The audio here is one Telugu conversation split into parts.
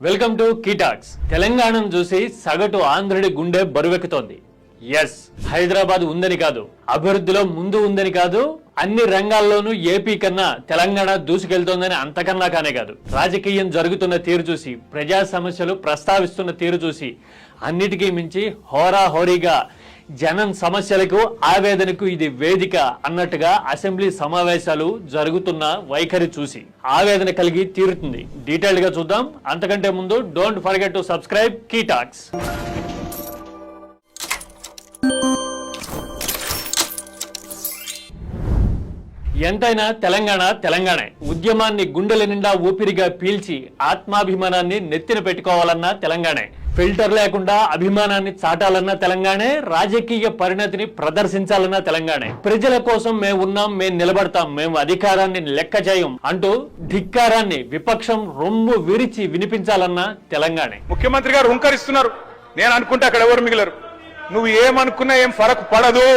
వెల్కమ్ టు కీటాక్స్ తెలంగాణను చూసి సగటు ఆంధ్రుడి గుండె బరువెక్కుతోంది. ఎస్ హైదరాబాద్ ఉందని కాదు అభివృద్ధిలో ముందు ఉందని కాదు అన్ని రంగాల్లోనూ ఏపీ కన్నా తెలంగాణ దూసుకెళ్తోందని అంతకన్నా కానే కాదు. రాజకీయం జరుగుతున్న తీరు చూసి ప్రజా సమస్యలు ప్రస్తావిస్తున్న తీరు చూసి అన్నిటికీ మించి హోరాహోరీగా జనం సమస్యలకు ఆవేదనకు ఇది వేదిక అన్నట్టుగా అసెంబ్లీ సమావేశాలు జరుగుతున్న వైఖరి చూసి ఆవేదన కలిగి తీరుతుంది. డీటెయిల్డ్గా చూద్దాం. అంతకంటే ముందు don't forget to subscribe key talks. ఎంతైనా తెలంగాణ తెలంగాణ. ఉద్యమాన్ని గుండెల నిండా ఊపిరిగా పీల్చి ఆత్మాభిమానాన్ని నెత్తిన పెట్టుకోవాలన్నా తెలంగాణే. ఫిల్టర్ లేకుండా అభిమానాన్ని చాటాలన్నా తెలంగాణే రాజకీయ పరిణతిని ప్రదర్శించాలన్నా తెలంగాణే. ప్రజల కోసం మేము ఉన్నాం మేము నిలబడతాం మేము అధికారాన్ని లెక్క చేయం అంటూ ధిక్కారాన్ని విపక్షం రొమ్ము విరిచి వినిపించాలన్నా తెలంగాణే. ముఖ్యమంత్రి గారు హుంకరిస్తున్నారు. నేను అనుకుంటే అక్కడ ఎవరు మిగిలరు. నువ్వు ఏమనుకున్నా ఏం ఫరక్ పడదు.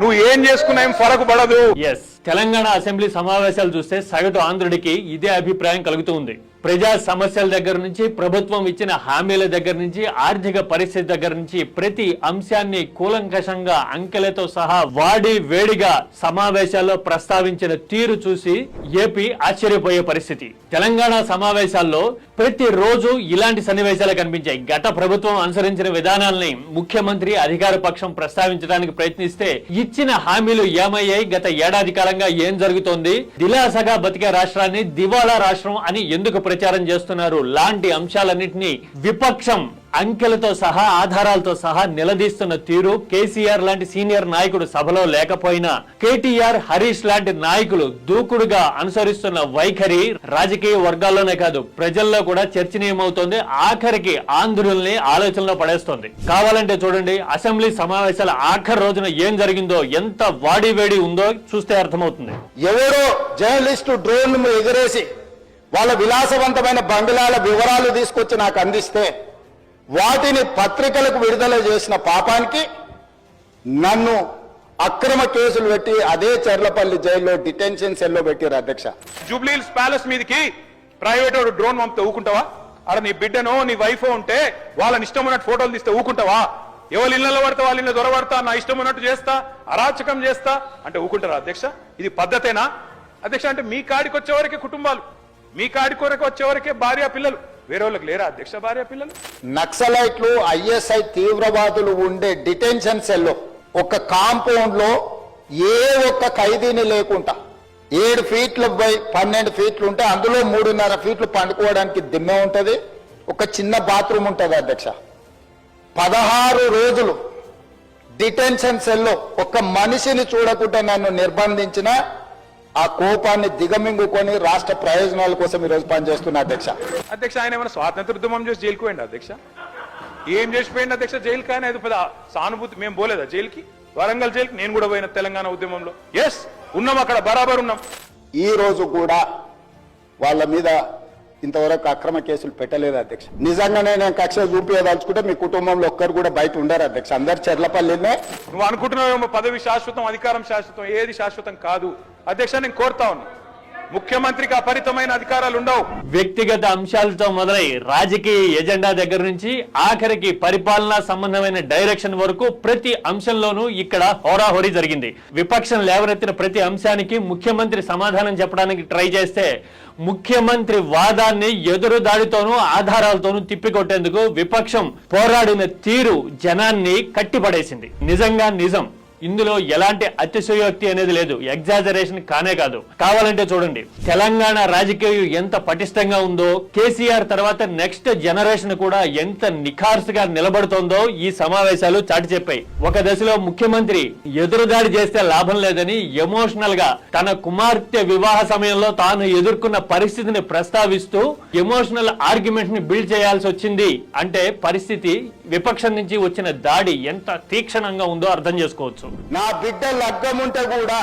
నువ్వు ఏం చేసుకున్నా ఏం పడదు. ఎస్ తెలంగాణ అసెంబ్లీ సమావేశాలు చూస్తే సగటు ఆంధ్రుడికి ఇదే అభిప్రాయం కలుగుతూ ఉంది. ప్రజా సమస్యల దగ్గర నుంచి ప్రభుత్వం ఇచ్చిన హామీల దగ్గర నుంచి ఆర్థిక పరిస్థితి దగ్గర నుంచి ప్రతి అంశాన్ని కూలంకషంగా అంకెలతో సహా వాడి వేడిగా సమావేశాల్లో ప్రస్తావించిన తీరు చూసి ఏపీ ఆశ్చర్యపోయే పరిస్థితి. తెలంగాణ సమావేశాల్లో ప్రతి రోజు ఇలాంటి సన్నివేశాలు కనిపించాయి. గత ప్రభుత్వం అనుసరించిన విధానాల్ని ముఖ్యమంత్రి అధికార పక్షం ప్రస్తావించడానికి ప్రయత్నిస్తే ఇచ్చిన హామీలు ఏమయ్యాయి? గత ఏడాది కాలంగా ఏం జరుగుతోంది? దిలాసగా బతికే రాష్ట్రాన్ని దివాళా రాష్ట్రం అని ఎందుకు ప్రచారం చేస్తున్నారు? లాంటి అంశాలన్నింటినీ విపక్షం అంకెలతో సహా ఆధారాలతో సహా నిలదీస్తున్న తీరు కేసీఆర్ లాంటి సీనియర్ నాయకుడు సభలో లేకపోయినా కేటీఆర్ హరీష్ లాంటి నాయకులు దూకుడుగా అనుసరిస్తున్న వైఖరి రాజకీయ వర్గాల్లోనే కాదు ప్రజల్లో కూడా చర్చనీయమవుతోంది. ఆఖరికి ఆంధ్రుల్ని ఆలోచనలో పడేస్తోంది. కావాలంటే చూడండి అసెంబ్లీ సమావేశాల ఆఖరి రోజున ఏం జరిగిందో ఎంత వాడివేడి ఉందో చూస్తే అర్థమవుతుంది. ఎవరో జర్నలిస్టు డ్రోన్ ఎగరేసి వాళ్ళ విలాసవంతమైన బంగ్లాల వివరాలు తీసుకొచ్చి నాకు అందిస్తే వాటిని పత్రికలకు విడుదల చేసిన పాపానికి నన్ను అక్రమ కేసులు పెట్టి అదే చెర్లపల్లి జైల్లో డిటెన్షన్ సెల్లో పెట్టారు అధ్యక్ష. జూబ్లీహిల్స్ ప్యాలెస్ మీదకి ప్రైవేట్ డ్రోన్ పంపితే ఊకుంటావా? అక్కడ నీ బిడ్డనో నీ వైఫ్ ఉంటే వాళ్ళని ఇష్టం ఉన్నట్టు ఫోటోలు తీస్తే ఊకుంటావా? ఎవరి ఇళ్ళలో పడితే వాళ్ళ ఇళ్ళ దొరబడతా నా ఇష్టం ఉన్నట్టు చేస్తా అరాచకం చేస్తా అంటే ఊకుంటారా అధ్యక్ష? ఇది పద్ధతేనా? అధ్యక్ష అంటే మీ కాడికి వచ్చేవరకే కుటుంబాలు మీ కాడికి వరకు వచ్చేవరకే భార్య పిల్లలు. వేరే వాళ్ళకి లేరా అధ్యక్ష భార్య పిల్లలు? నక్సలైట్లు ఐఎస్ఐ తీవ్రవాదులు ఉండే డిటెన్షన్ సెల్లో ఒక కాంపౌండ్లో ఏ ఒక్క ఖైదీని లేకుండా ఏడు ఫీట్లు బై పన్నెండు ఫీట్లు ఉంటే అందులో మూడున్నర ఫీట్లు పండుకోవడానికి దిమ్మె ఉంటుంది ఒక చిన్న బాత్రూమ్ ఉంటుంది అధ్యక్ష. పదహారు రోజులు డిటెన్షన్ సెల్లో ఒక మనిషిని చూడకుండా నన్ను నిర్బంధించిన ఆ కోపాన్ని దిగమింగుకొని రాష్ట్ర ప్రయోజనాల కోసం ఈరోజు పనిచేస్తున్నా అధ్యక్ష. అధ్యక్ష ఆయన ఏమైనా స్వాతంత్ర ఉద్యమం చేసి జైలుకు పోయింది అధ్యక్ష? ఏం చేసిపోయింది అధ్యక్ష జైలుకి? ఆయన అది పెద్ద సానుభూతి మేము పోలేదా జైలుకి? వరంగల్ జైలుకి? నేను కూడా పోయిన తెలంగాణ ఉద్యమంలో. ఎస్ ఉన్నాం అక్కడ బరాబర్ ఉన్నాం. ఈ రోజు కూడా వాళ్ళ మీద ఇంతవరకు అక్రమ కేసులు పెట్టలేదు అధ్యక్ష. నిజంగానే నేను కక్ష చూపించదలుచుకుంటే మీ కుటుంబంలో ఒక్కరు కూడా బయట ఉండరు అధ్యక్ష. అందరు చెర్లపల్లినే. నువ్వు అనుకుంటున్నావేమో పదవి శాశ్వతం అధికారం శాశ్వతం ఏది శాశ్వతం కాదు. అధ్యక్ష నేను కోరుతా ఉన్నా. ముఖ్యమంత్రికి అపరితమైన అధికారాలు ఉండవు. వ్యక్తిగత అంశాలతో మొదలై రాజకీయ ఎజెండా దగ్గర నుంచి ఆఖరికి పరిపాలనా సంబంధమైన డైరెక్షన్ వరకు ప్రతి అంశంలోనూ ఇక్కడ హోరాహోరీ జరిగింది. విపక్షం లేవనెత్తిన ప్రతి అంశానికి ముఖ్యమంత్రి సమాధానం చెప్పడానికి ట్రై చేస్తే ముఖ్యమంత్రి వాదాన్ని ఎదురు దాడితోనూ ఆధారాలతోనూ తిప్పికొట్టేందుకు విపక్షం పోరాడిన తీరు జనాన్ని కట్టిపడేసింది. నిజంగా నిజం. ఇందులో ఎలాంటి అతిశయోక్తి అనేది లేదు. ఎగ్జాజరేషన్ కానే కాదు. కావాలంటే చూడండి. తెలంగాణ రాజకీయం ఎంత పటిష్టంగా ఉందో కేసీఆర్ తర్వాత నెక్స్ట్ జనరేషన్ కూడా ఎంత నిఖార్సుగా నిలబడుతోందో ఈ సమావేశాలు చాటి చెప్పాయి. ఒక దశలో ముఖ్యమంత్రి ఎదురుదాడి చేస్తే లాభం లేదని ఎమోషనల్గా తన కుమార్తె వివాహ సమయంలో తాను ఎదుర్కొన్న పరిస్థితిని ప్రస్తావిస్తూ ఎమోషనల్ ఆర్గ్యుమెంట్ని బిల్డ్ చేయాల్సి వచ్చింది అంటే పరిస్థితి విపక్షం నుంచి వచ్చిన దాడి ఎంత తీక్షణంగా ఉందో అర్థం చేసుకోవచ్చు. నా బిడ్డ లగ్గం ఉంటే కూడా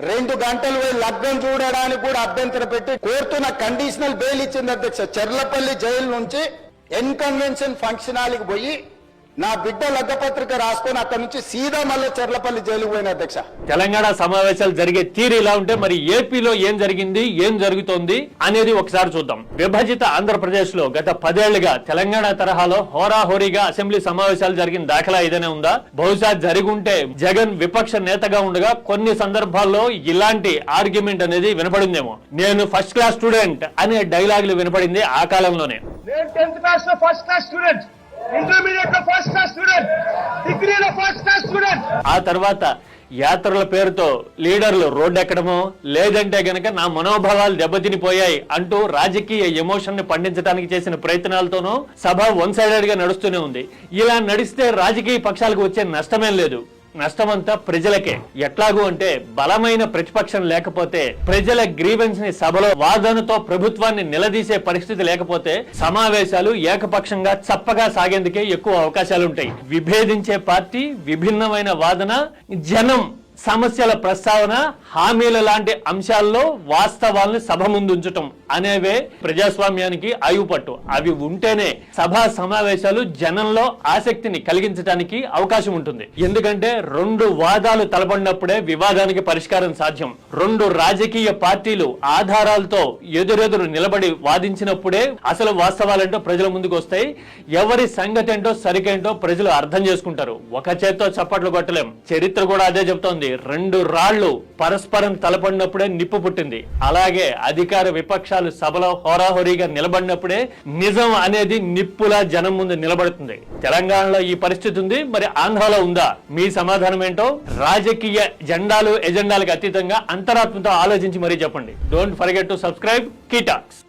రెండు గంటలు పోయి లగ్గం చూడడానికి కూడా అభ్యంతరం పెట్టి కోరుతున్న కండిషనల్ బెయిల్ ఇచ్చింది అధ్యక్ష. చెర్లపల్లి జైలు నుంచి ఎన్కన్వెన్షన్ ఫంక్షన్ పోయి నా బిడ్డ లగ్గపత్రిక రాసుకొని అక్కడి నుంచి సీదా మళ్ళీ చెర్లపల్లి జైలుకు పోయిన అధ్యక్ష. తెలంగాణ సమావేశాలు జరిగే తీరు ఇలా ఉంటే మరి ఏపీలో ఏం జరిగింది ఏం జరుగుతోంది అనేది ఒకసారి చూద్దాం. విభజిత ఆంధ్రప్రదేశ్లో గత పదేళ్ళుగా తెలంగాణ తరహాలో హోరాహోరీగా అసెంబ్లీ సమావేశాలు జరిగిన దాఖలా ఏదైనా ఉందా? బహుశా జరిగుంటే జగన్ విపక్ష నేతగా ఉండగా కొన్ని సందర్భాల్లో ఇలాంటి ఆర్గ్యుమెంట్ అనేది వినపడిందేమో. నేను ఫస్ట్ క్లాస్ స్టూడెంట్ అనే డైలాగులు వినపడింది ఆ కాలంలోనే. నేను టెన్త్ క్లాస్లో ఫస్ట్ క్లాస్ స్టూడెంట్. ఇంటర్మీడియట్లో ఫస్ట్ క్లాస్ స్టూడెంట్ డిగ్రీలో ఫస్ట్ క్లాస్ స్టూడెంట్ ఆ తర్వాత యాత్రల పేరుతో లీడర్లు రోడ్డెక్కడమో లేదంటే గనక నా మనోభావాలు దెబ్బతినిపోయాయి అంటూ రాజకీయ ఎమోషన్ని పండించడానికి చేసిన ప్రయత్నాలతోనూ సభ వన్ సైడెడ్గా నడుస్తూనే ఉంది. ఇలా నడిస్తే రాజకీయ పక్షాలకు వచ్చే నష్టమేం లేదు. నష్టమంతా ప్రజలకే. ఎట్లాగూ అంటే బలమైన ప్రతిపక్షం లేకపోతే ప్రజల గ్రీవెన్స్ని సభలో వాదనతో ప్రభుత్వాన్ని నిలదీసే పరిస్థితి లేకపోతే సమావేశాలు ఏకపక్షంగా చప్పగా సాగేందుకే ఎక్కువ అవకాశాలుంటాయి. విభేదించే పార్టీ విభిన్నమైన వాదన జనం సమస్యల ప్రస్తావన హామీల లాంటి అంశాల్లో వాస్తవాలను సభ ముందుంచటం అనేవే ప్రజాస్వామ్యానికి ఆయుపట్టు అవి ఉంటేనే సభా సమావేశాలు జనంలో ఆసక్తిని కలిగించడానికి అవకాశం ఉంటుంది. ఎందుకంటే రెండు వాదాలు తలపడినప్పుడే వివాదానికి పరిష్కారం సాధ్యం. రెండు రాజకీయ పార్టీలు ఆధారాలతో ఎదురెదురు నిలబడి వాదించినప్పుడే అసలు వాస్తవాలేంటో ప్రజల ముందుకు వస్తాయి. ఎవరి సంగతి ఏంటో సరికేంటో ప్రజలు అర్థం చేసుకుంటారు. ఒక చేత్తో చప్పట్లు కొట్టలేం. చరిత్ర కూడా అదే చెప్తోంది. రెండు రాళ్ళు పరస్పరం తలపడినప్పుడే నిప్పు పుట్టింది. అలాగే అధికార విపక్షాలు సభలో హోరాహోరీగా నిలబడినప్పుడే నిజం అనేది నిప్పులా జనం ముందు నిలబడుతుంది. తెలంగాణలో ఈ పరిస్థితి ఉంది మరి ఆంధ్రాలో ఉందా? మీ సమాధానం ఏంటో రాజకీయ జెండాలు ఎజెండాలకు అతీతంగా అంతరాత్మతో ఆలోచించి మరీ చెప్పండి. Don't forget to subscribe key talks